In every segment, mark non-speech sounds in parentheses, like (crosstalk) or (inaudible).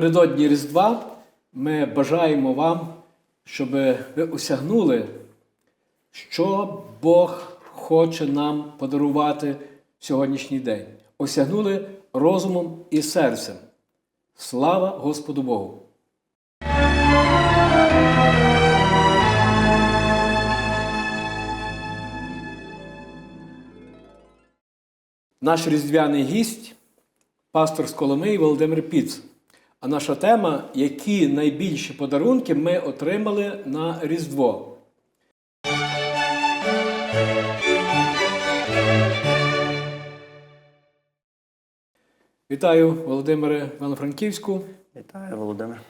напередодні Різдва ми бажаємо вам, щоб ви осягнули, що Бог хоче нам подарувати в сьогоднішній день. Осягнули розумом і серцем. Слава Господу Богу! Наш різдвяний гість пастор з Коломиї Володимир Піц. А наша тема які найбільші подарунки ми отримали на Різдво. Вітаю, Володимире Івано-Франківську. Вітаю, Володимир.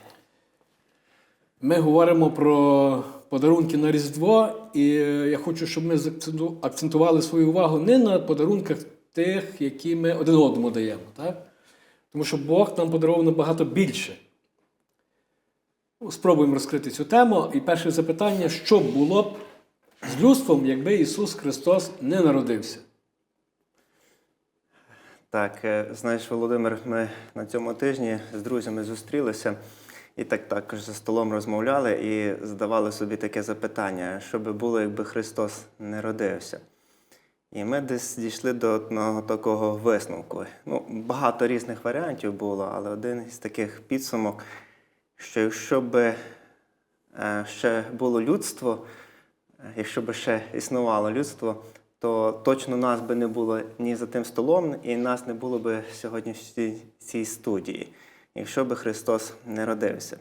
Ми говоримо про подарунки на Різдво, і е, я хочу, щоб ми акцентували свою увагу не на подарунках тих, які ми один одному даємо. Так? Тому що Бог нам подарував набагато більше. Ну, Спробуємо розкрити цю тему. І перше запитання: що було б з людством, якби Ісус Христос не народився? Так, е, знаєш, Володимир, ми на цьому тижні з друзями зустрілися і так також за столом розмовляли і задавали собі таке запитання: що би було, якби Христос не родився? І ми десь дійшли до одного такого висновку. Ну, багато різних варіантів було, але один із таких підсумок, що якщо би е, ще було людство, е, якщо би ще існувало людство, то точно нас би не було ні за тим столом, і нас не було би сьогодні в цій студії, якщо би Христос не родився.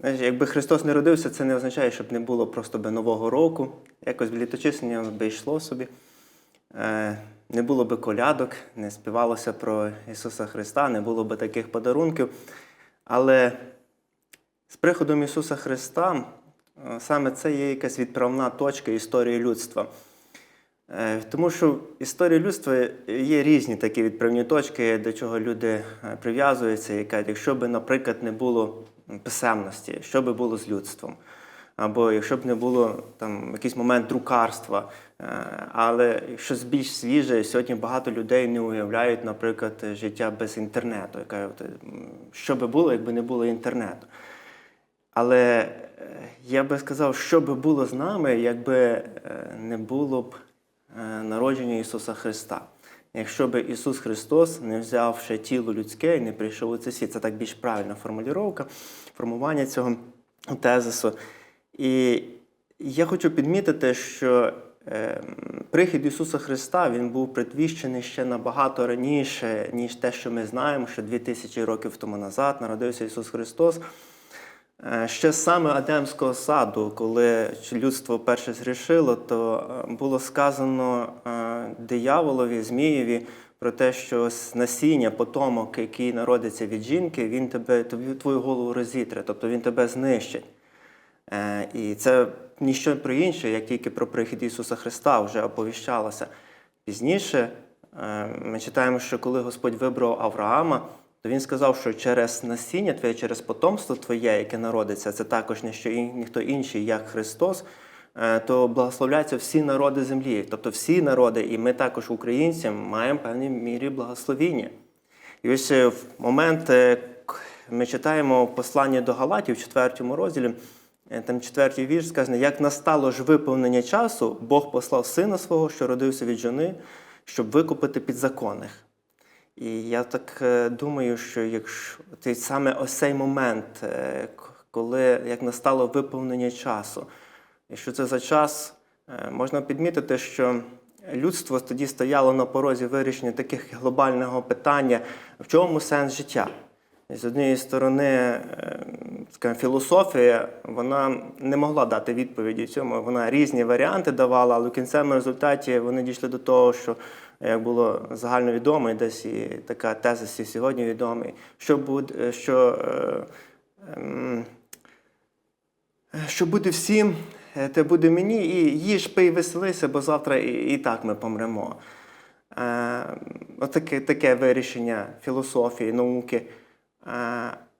Знаєш, якби Христос не родився, це не означає, щоб не було просто би Нового року. Якось б літочислення би йшло собі. Е, Не було би колядок, не співалося про Ісуса Христа, не було би таких подарунків. Але з приходом Ісуса Христа е, саме це є якась відправна точка історії людства. Е, Тому що в історії людства є різні такі відправні точки, до чого люди прив'язуються, якщо б, наприклад, не було писемності, що би було з людством, або якщо б не було там якийсь момент друкарства. Е, Але щось більш свіже, сьогодні багато людей не уявляють, наприклад, життя без інтернету. Я кажу, «От, що би було, якби не було інтернету. Але е, я би сказав, що би було з нами, якби е, не було б народження Ісуса Христа. Якщо б Ісус Христос не взяв ще тіло людське і не прийшов у цей світ. Це так більш правильна формулювання, формування цього тезису. І я хочу підмітити, що е, прихід Ісуса Христа він був предвіщений ще набагато раніше, ніж те, що ми знаємо, що 2000 років тому назад народився Ісус Христос. Е, Ще саме Адемського саду, коли людство перше згрішило, то е, було сказано е, дияволові, Змієві про те, що насіння, потомок, який народиться від жінки, він тебе, твою голову розітре, тобто він тебе знищить. І це ніщо про інше, як тільки про прихід Ісуса Христа вже оповіщалося. Пізніше ми читаємо, що коли Господь вибрав Авраама, то він сказав, що через насіння твоє, через потомство твоє, яке народиться, це також не що ніхто інший, як Христос, е, то благословляються всі народи землі. Тобто всі народи, і ми також, українці, маємо в певній мірі благословіння. І ось е, в момент е, ми читаємо послання до Галатів в 4 розділі, там четвертий вірш сказано, як настало ж виповнення часу, Бог послав сина свого, що родився від жони, щоб викупити підзаконних. І я так е, думаю, що якщо ти саме ось цей момент, е, коли як настало виповнення часу, і що це за час, е, можна підмітити, що людство тоді стояло на порозі вирішення таких глобального питання, в чому сенс життя. З однієї сторони, скажімо, філософія вона не могла дати відповіді цьому. Вона різні варіанти давала, але в кінцевому результаті вони дійшли до того, що як було загальновідомо, і десь і така теза сьогодні відомий, що буде, що, е, що буде всім, е, те буде мені, і їж, пий, веселися, бо завтра і, і так ми помремо. Е, Отаке таке вирішення філософії, науки.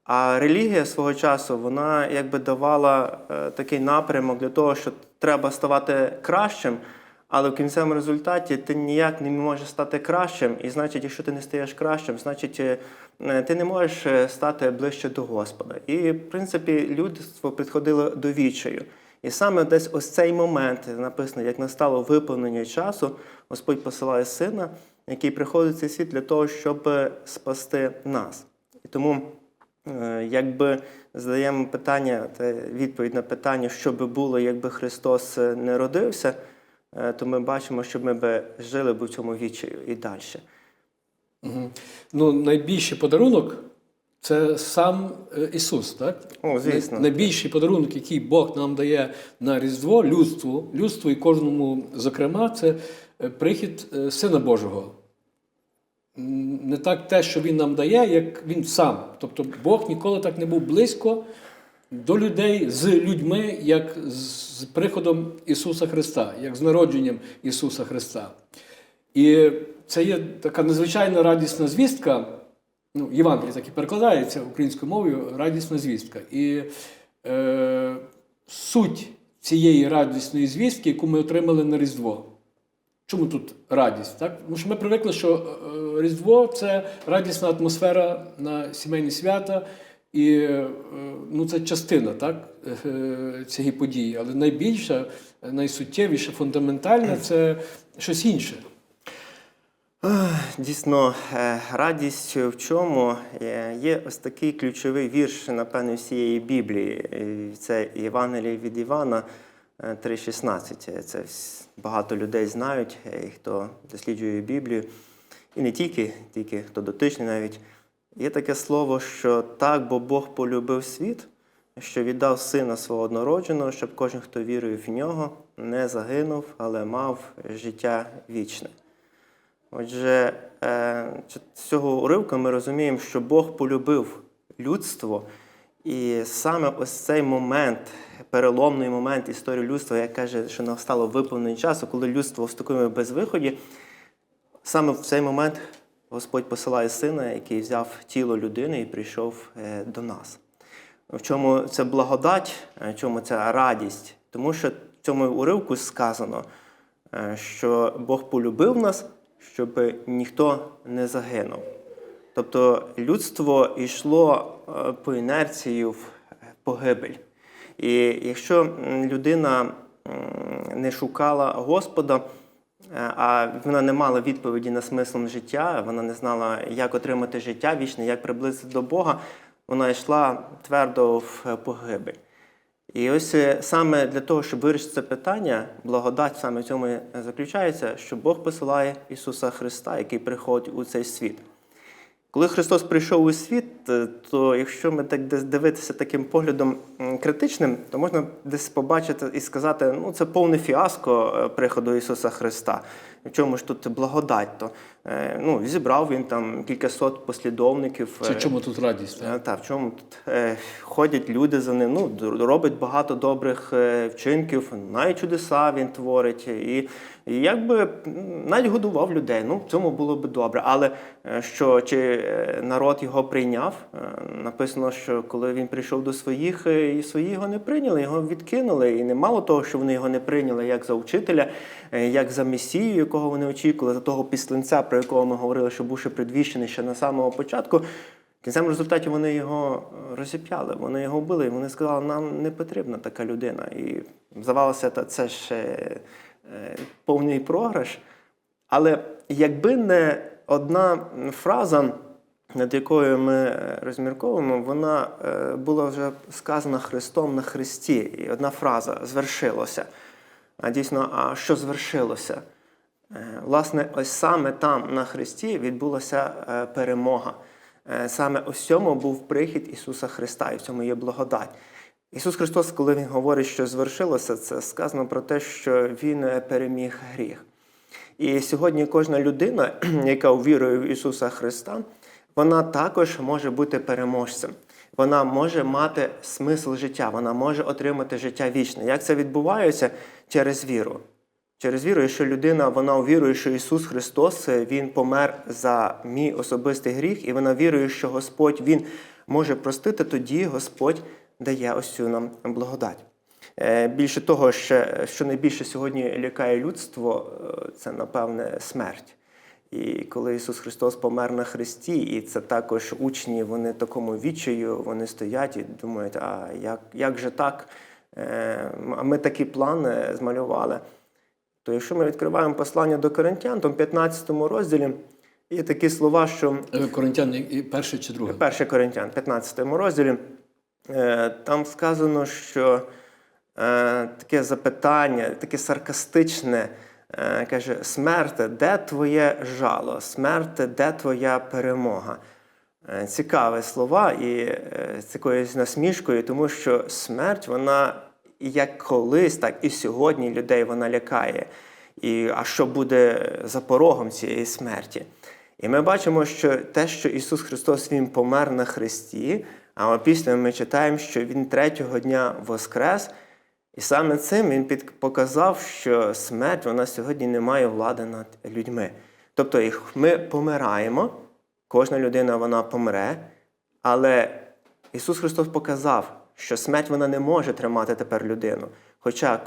А релігія свого часу вона якби давала такий напрямок для того, що треба ставати кращим, але в кінцевому результаті ти ніяк не можеш стати кращим. І значить, якщо ти не стаєш кращим, значить е, е, ти не можеш е, стати ближче до Господа. І, в принципі, людство підходило до відчаю. І саме десь ось цей момент написано, як настало виповнення часу, Господь посилає сина, який приходить в цей світ для того, щоб спасти нас. І тому, якби задаємо питання, відповідь на питання, що би було, якби Христос не родився, то ми бачимо, що ми би жили б у цьому відчаю і далі. Мгм. Ну, найбільший подарунок це сам е, Ісус, так? О, звісно. Найбільший подарунок, який Бог нам дає на Різдво, людству, людству і кожному, зокрема, це е, прихід е, Сина Божого. Не так те, що Він нам дає, як Він сам. Тобто Бог ніколи так не був близько до людей з людьми, як з приходом Ісуса Христа, як з народженням Ісуса Христа. І це є така надзвичайна радісна звістка. Ну, Євангеліє так і перекладається українською мовою радісна звістка. І е, суть цієї радісної звістки, яку ми отримали на Різдво. Чому тут радість? Так? Тому що ми привикли, що е, Різдво це радісна атмосфера на сімейні свята, і е, ну, це частина так, е, цієї події. Але найбільша, найсуттєвіша, фундаментальна це щось інше. Дійсно, е, радість в чому є ось такий ключовий вірш, напевно, всієї Біблії. Це Євангеліє від Івана е, 3,16. Це багато людей знають, хто досліджує Біблію. І не тільки, тільки хто дотичний навіть. Є таке слово, що так, бо Бог полюбив світ, що віддав сина свого однородженого, щоб кожен, хто вірує в нього, не загинув, але мав життя вічне. Отже, е, з цього уривка ми розуміємо, що Бог полюбив людство, і саме ось цей момент, переломний момент історії людства, як каже, що настало виповнення часу, коли людство в такому безвиході, саме в цей момент Господь посилає сина, який взяв тіло людини і прийшов е, до нас. В чому це благодать, е, в чому це радість? Тому що в цьому уривку сказано, е, що Бог полюбив нас, щоб ніхто не загинув. Тобто людство йшло по інерції в погибель. І якщо людина не шукала Господа, а вона не мала відповіді на смисл життя, вона не знала, як отримати життя вічне, як приблизити до Бога, вона йшла твердо в погибель. І ось е, саме для того, щоб вирішити це питання, благодать саме в цьому заключається, що Бог посилає Ісуса Христа, який приходить у цей світ. Коли Христос прийшов у світ, е, то якщо ми так десь дивитися таким поглядом критичним, то можна десь побачити і сказати, ну це повне фіаско е, приходу Ісуса Христа. В чому ж тут благодать? То е, ну, зібрав він там кількасот послідовників. Це е, чому тут радість? Так? Е, в чому тут е, ходять люди за ним, ну, робить багато добрих е, вчинків, навіть чудеса він творить. І, і якби навіть годував людей. Ну, в цьому було б добре. Але що чи народ його прийняв? Написано, що коли він прийшов до своїх, і свої його не прийняли, його відкинули. І не мало того, що вони його не прийняли як за учителя, як за месію, якого вони очікували, за того післанця, про якого ми говорили, що був ще предвіщений ще на самого початку. В кінцевому результаті вони його е, розіп'яли, вони його вбили, і вони сказали, нам не потрібна така людина. І здавалося, це ж е, повний програш. Але якби не одна фраза, над якою ми е, розмірковуємо, вона була вже сказана Христом на Христі. І одна фраза звершилося. А дійсно, а що звершилося? Е, Власне, ось саме там на Христі відбулася е, перемога. Е, Саме ось цьому був прихід Ісуса Христа, і в цьому є благодать. Ісус Христос, коли Він говорить, що звершилося, це сказано про те, що Він переміг гріх. І сьогодні кожна людина, (clears throat) яка увірує в Ісуса Христа, вона також може бути переможцем. Вона може мати смисл життя, вона може отримати життя вічне. Як це відбувається? Через віру. Через віру, що людина вона увірує, що Ісус Христос е, Він помер за мій особистий гріх, і вона вірує, що Господь Він може простити, тоді Господь дає ось цю нам благодать. Е, Більше того, ще, що найбільше сьогодні лякає людство, е, це напевне смерть. І коли Ісус Христос помер на Христі, і це також учні, вони такому відчаю, вони стоять і думають, а як, як же так? А ми такі плани змалювали. То якщо ми відкриваємо послання до Коринтян, то в 15 розділі є такі слова, що Е, Коринтян і перше чи друге? 1 Коринтян, 15 розділі, е, там сказано, що е, таке запитання, таке саркастичне, е, каже: смерте, де твоє жало? Смерте, де твоя перемога? Е, Цікаві слова і е, з якоюсь насмішкою, тому що смерть, вона як колись, так і сьогодні людей вона лякає. І, а що буде за порогом цієї смерті? І ми бачимо, що те, що Ісус Христос Він помер на Христі, а після ми читаємо, що Він третього дня воскрес, і саме цим Він показав, що смерть вона сьогодні не має влади над людьми. Тобто, ми помираємо, кожна людина вона помре, але Ісус Христос показав, що смерть вона не може тримати тепер людину. Хоча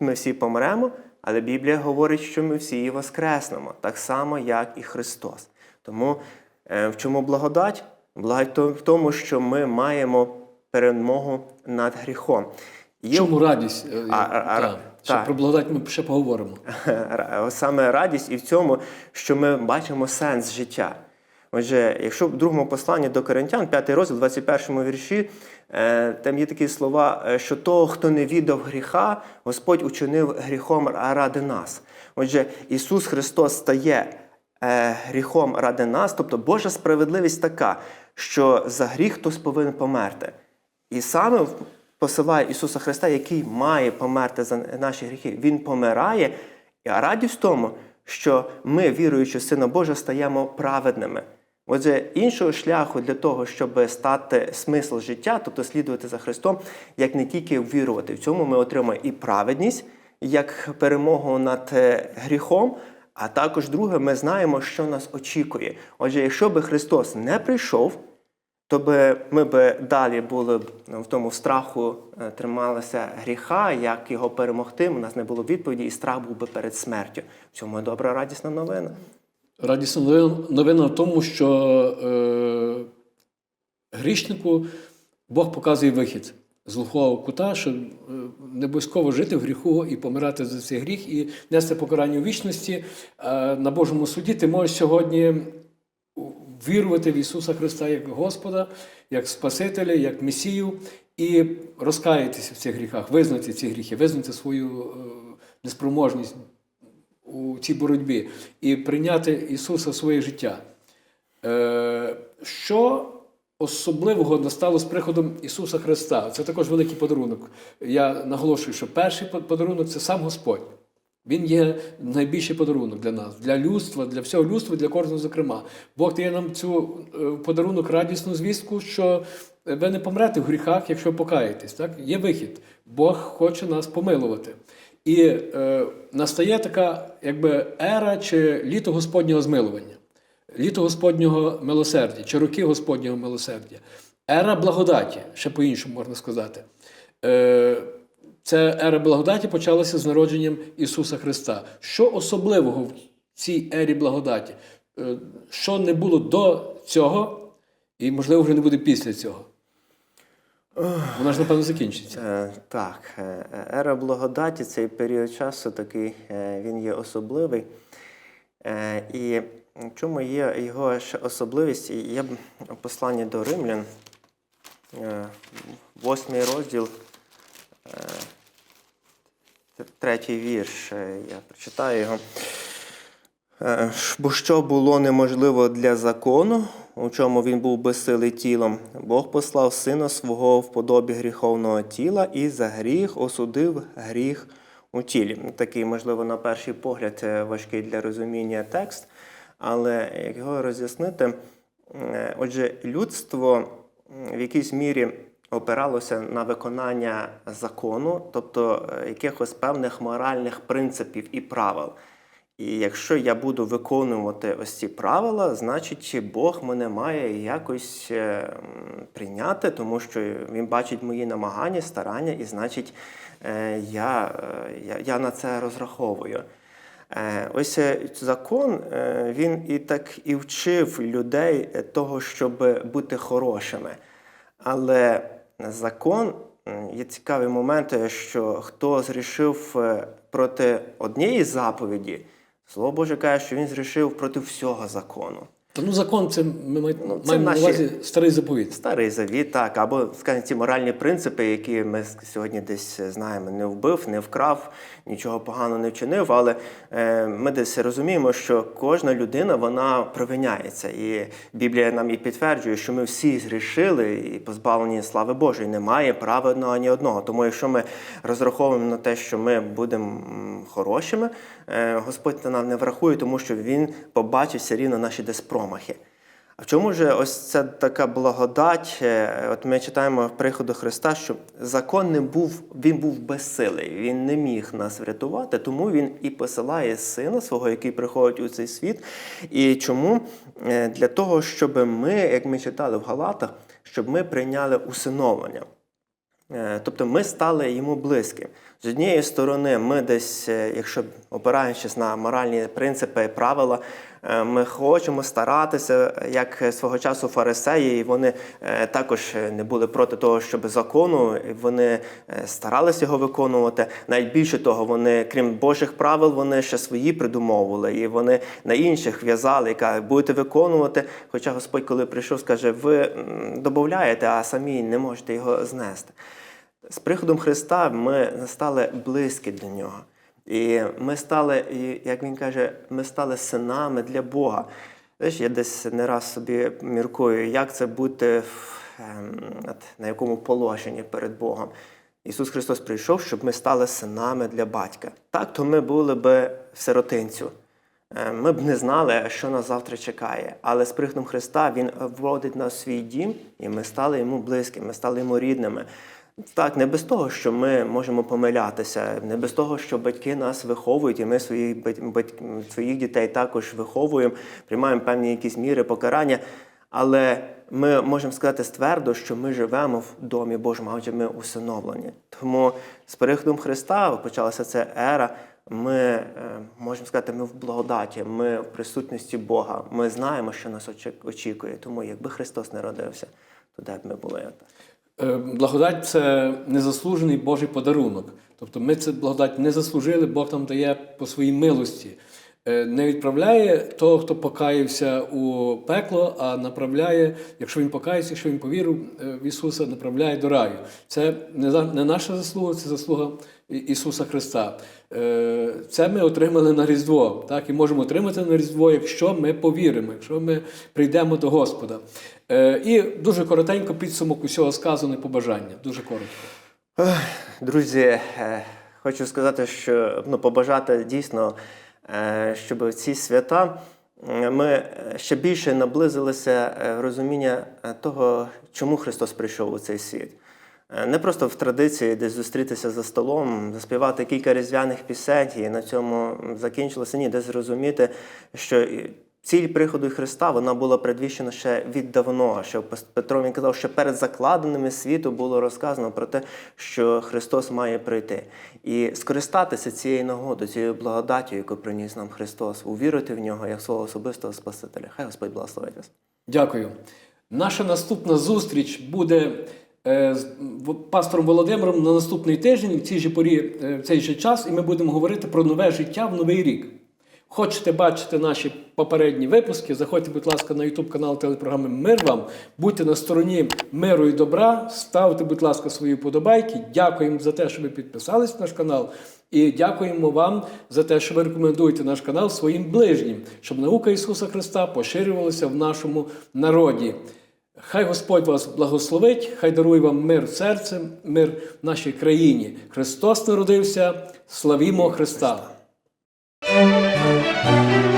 ми всі помремо, але Біблія говорить, що ми всі і воскреснемо, так само, як і Христос. Тому е, в чому благодать? Благодать в тому, що ми маємо перемогу над гріхом. Є чому радість? Е, А, а, а, так. Ще. Про благодать ми ще поговоримо. (laughs) Саме радість і в цьому, що ми бачимо сенс життя. Отже, якщо в другому посланні до Коринтян, 5 розділ, 21 вірші, е, там є такі слова, е, що того, хто не віддав гріха, Господь учинив гріхом ради нас. Отже, Ісус Христос стає е, гріхом ради нас, тобто Божа справедливість така, що за гріх хтось повинен померти. І саме посилає Ісуса Христа, який має померти за наші гріхи. Він помирає, а радість в тому, що ми, віруючи в Сина Божа, стаємо праведними. Отже, іншого шляху для того, щоб стати смисл життя, тобто слідувати за Христом, як не тільки вірувати. В цьому ми отримаємо і праведність, як перемогу над е, гріхом, а також друге, ми знаємо, що нас очікує. Отже, якщо би Христос не прийшов, то би ми би далі були б ну, в тому страху е, трималися гріха, як його перемогти. У нас не було відповіді, і страх був би перед смертю. В цьому добра радісна новина. Радісна новина- в тому, що е, грішнику Бог показує вихід з глухого кута, що е, не обов'язково жити в гріху і помирати за цей гріх, і нести покарання у вічності. Е, на Божому суді ти можеш сьогодні вірувати в Ісуса Христа як Господа, як Спасителя, як Месію, і розкаятися в цих гріхах, визнати ці гріхи, визнати свою е, неспроможність у цій боротьбі і прийняти Ісуса в своє життя. Е, Що особливого настало з приходом Ісуса Христа? Це також великий подарунок. Я наголошую, що перший подарунок це сам Господь. Він є найбільший подарунок для нас, для людства, для всього людства, для кожного зокрема. Бог дає нам цю е, подарунок радісну звістку, що ви не помрете в гріхах, якщо покаєтесь. Так? Є вихід. Бог хоче нас помилувати. І е, настає така якби ера чи літо Господнього змилування, літо Господнього милосердя, чи роки Господнього милосердя, ера благодаті, ще по-іншому можна сказати. Е, Ця ера благодаті почалася з народженням Ісуса Христа. Що особливого в цій ері благодаті? Е, Що не було до цього, і, можливо, вже не буде після цього? Вона ж, напевно, закінчиться. Е, так, е, ера благодаті, цей період часу такий, е, він є особливий. Е, і чому є його ще особливість? Є посланні до римлян, е, восьмий розділ, е, третій вірш, е, я прочитаю його. Е, Бо що було неможливо для закону, у чому він був безсилий тілом, Бог послав сина свого в подобі гріховного тіла і за гріх осудив гріх у тілі. Такий, можливо, на перший погляд е, важкий для розуміння текст, але як його роз'яснити, е, отже, людство в якійсь мірі опиралося на виконання закону, тобто е, якихось певних моральних принципів і правил. І якщо я буду виконувати ось ці правила, значить Бог мене має якось е, прийняти, тому що Він бачить мої намагання, старання, і значить е, я, е, я, я на це розраховую. Ось закон він і так і вчив людей того, щоб бути хорошими. Але закон є цікавий момент, що хто зрішив проти однієї заповіді, Слово Боже каже, що він зрішив проти всього закону. Та ну закон це ми май- Ну, це маємо наші- на увазі старий заповіт. Старий завіт, так, або скажімо, ці моральні принципи, які ми сьогодні десь знаємо, не вбив, не вкрав, нічого поганого не вчинив. Але е, ми десь розуміємо, що кожна людина вона провиняється. І Біблія нам і підтверджує, що ми всі зрішили і позбавлені слави Божої. Немає праведного ні одного. Тому, якщо ми розраховуємо на те, що ми будемо хорошими, е, Господь нам не врахує, тому що Він побачить все рівно наші десь промахи. А в чому ж ось ця така благодать? Е, От ми читаємо в приходу Христа, що закон не був, він був безсилий, він не міг нас врятувати, тому він і посилає сина свого, який приходить у цей світ. І чому? Е, Для того, щоб ми, як ми читали в Галатах, щоб ми прийняли усиновлення. Е, Тобто ми стали йому близьким. З однієї сторони, ми десь, якщо опираючись на моральні принципи і правила, ми хочемо старатися, як свого часу фарисеї, і вони е, також не були проти того, щоб закону, і вони е, старалися його виконувати. Навіть більше того, вони, крім Божих правил, вони ще свої придумовували, і вони на інших в'язали, яка будете виконувати. Хоча Господь, коли прийшов, скаже, ви додаєте, а самі не можете його знести. З приходом Христа ми стали близькі до нього. І ми стали, як він каже, ми стали синами для Бога. Знаєш, я десь не раз собі міркую, як це бути в, ем, на якому положенні перед Богом. Ісус Христос прийшов, щоб ми стали синами для батька. Так, то ми були в сиротинцю. Е, Ми б не знали, що нас завтра чекає. Але з приходом Христа Він вводить нас в свій дім, і ми стали йому близькими, ми стали йому рідними. Так, не без того, що ми можемо помилятися, не без того, що батьки нас виховують, і ми своїх, бать- бать- своїх дітей також виховуємо, приймаємо певні якісь міри покарання. Але ми можемо сказати ствердо, що ми живемо в домі Божому, адже ми усиновлені. Тому з переходом Христа почалася ця ера. Ми е, можемо сказати, ми в благодаті, ми в присутності Бога. Ми знаємо, що нас очі- очікує. Тому якби Христос не родився, то де б ми були? Е, Благодать це незаслужений Божий подарунок. Тобто ми це благодать не заслужили, Бог нам дає по своїй милості. Е, Не відправляє того, хто покаявся у пекло, а направляє, якщо він покається, якщо він повірив е, в Ісуса, направляє до раю. Це не наша заслуга, це заслуга Ісуса Христа. Е, Це ми отримали на Різдво, так, і можемо отримати на Різдво, якщо ми повіримо, якщо ми прийдемо до Господа. І дуже коротенько підсумок усього сказаного побажання. Дуже коротко. Друзі, хочу сказати, що ну, побажати дійсно, щоб в ці свята е, ми е, ще більше наблизилися е, розуміння е, того, чому Христос прийшов у цей світ. Е, Не просто в традиції десь зустрітися за столом, заспівати кілька різдвяних пісень і на цьому закінчилося. Ні, десь зрозуміти, що Ціль приходу Христа вона була предвіщена ще віддавно. Що Петро він казав, що перед закладеними світу було розказано про те, що Христос має прийти, і скористатися цією нагодою, цією благодаттю, яку приніс нам Христос, увірити в нього як свого особистого Спасителя. Хай Господь благословить вас. Дякую. Наша наступна зустріч буде е, з пастором Володимиром на наступний тиждень, в цій же порі, е, в цей же час, і ми будемо говорити про нове життя в новий рік. Хочете бачити наші попередні випуски? Заходьте, будь ласка, на YouTube канал телепрограми Мир вам. Будьте на стороні миру і добра. Ставте, будь ласка, свої вподобайки. Дякуємо за те, що ви підписались на наш канал. І дякуємо вам за те, що ви рекомендуєте наш канал своїм ближнім, щоб наука Ісуса Христа поширювалася в нашому народі. Хай Господь вас благословить, хай дарує вам мир серцем, мир в нашій країні. Христос народився, славімо Христа! Христа.